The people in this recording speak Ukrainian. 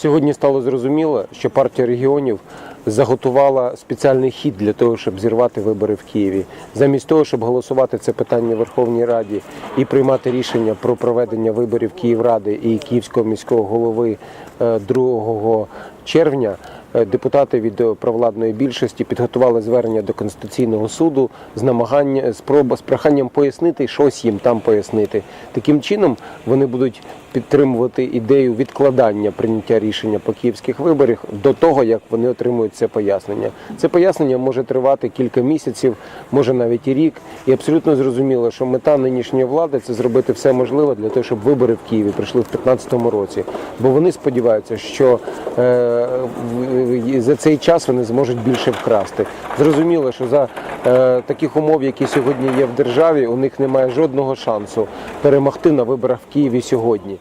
Сьогодні стало зрозуміло, що партія регіонів заготувала спеціальний хід для того, щоб зірвати вибори в Києві. Замість того, щоб голосувати це питання в Верховній Раді і приймати рішення про проведення виборів Київради і Київського міського голови е, 2 червня. Е, Депутати від е, провладної більшості підготували звернення до Конституційного суду з намагання спроба з проханням пояснити щось їм там пояснити. Таким чином вони будуть підтримувати ідею відкладання прийняття рішення по київських виборах до того, як вони отримують це пояснення. Це пояснення може тривати кілька місяців, може навіть і рік. І абсолютно зрозуміло, що мета нинішньої влади це зробити все можливе для того, щоб вибори в Києві прийшли в 2015 році. Бо вони сподіваються, що е, за цей час вони зможуть більше вкрасти. Зрозуміло, що за е, таких умов, які сьогодні є в державі, у них немає жодного шансу перемогти на виборах в Києві сьогодні.